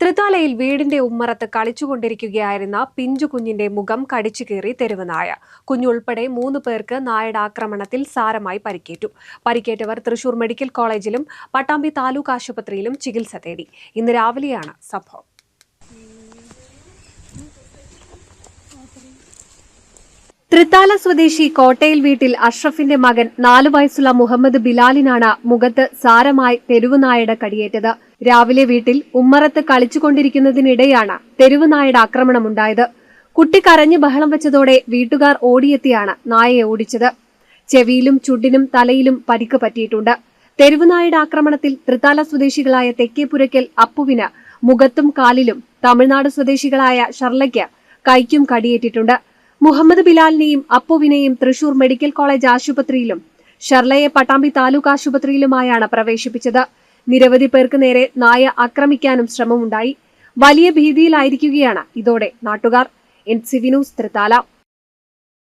തൃത്താലയിൽ വീടിന്റെ ഉമ്മറത്ത് കളിച്ചുകൊണ്ടിരിക്കുകയായിരുന്ന പിഞ്ചു കുഞ്ഞിന്റെ മുഖം കടിച്ചു കീറി തെരുവനായ കുഞ്ഞുൾപ്പെടെ മൂന്ന് പേർക്ക് നായയുടെ ആക്രമണത്തിൽ സാരമായി പരിക്കേറ്റു. പരിക്കേറ്റവർ തൃശൂർ മെഡിക്കൽ കോളേജിലും പട്ടാമ്പി താലൂക്ക് ആശുപത്രിയിലും ചികിത്സ തേടി. ഇന്ന് രാവിലെയാണ് സംഭവം. തൃത്താല സ്വദേശി കോട്ടയിൽ വീട്ടിൽ അഷ്റഫിന്റെ മകൻ നാലു വയസ്സുള്ള മുഹമ്മദ് ബിലാലിനാണ് മുഖത്ത് സാരമായി തെരുവുനായയുടെ കടിയേറ്റത്. രാവിലെ വീട്ടിൽ ഉമ്മറത്ത് കളിച്ചുകൊണ്ടിരിക്കുന്നതിനിടെയാണ് തെരുവുനായയുടെ ആക്രമണമുണ്ടായത്. കുട്ടി കരഞ്ഞു ബഹളം വെച്ചതോടെ വീട്ടുകാർ ഓടിയെത്തിയാണ് നായയെ ഓടിച്ചത്. ചെവിയിലും ചുണ്ടിനും തലയിലും പരിക്ക് പറ്റിയിട്ടുണ്ട്. തെരുവുനായയുടെ ആക്രമണത്തിൽ തൃത്താല സ്വദേശികളായ തെക്കേപുരയ്ക്കൽ അപ്പുവിന് മുഖത്തും കാലിലും തമിഴ്നാട് സ്വദേശികളായ ഷർലയ്ക്ക് കൈക്കും കടിയേറ്റിട്ടുണ്ട്. മുഹമ്മദ് ബിലാലിനെയും അപ്പുവിനെയും തൃശൂർ മെഡിക്കൽ കോളേജ് ആശുപത്രിയിലും ഷർലയെ പട്ടാമ്പി താലൂക്ക് ആശുപത്രിയിലുമായാണ് പ്രവേശിപ്പിച്ചത്. നിരവധി പേർക്ക് നേരെ നായ ആക്രമിക്കാനും ശ്രമമുണ്ടായി. വലിയ ഭീതിയിലായിരിക്കുകയാണ് ഇതോടെ നാട്ടുകാർ. N C വിനൂസ്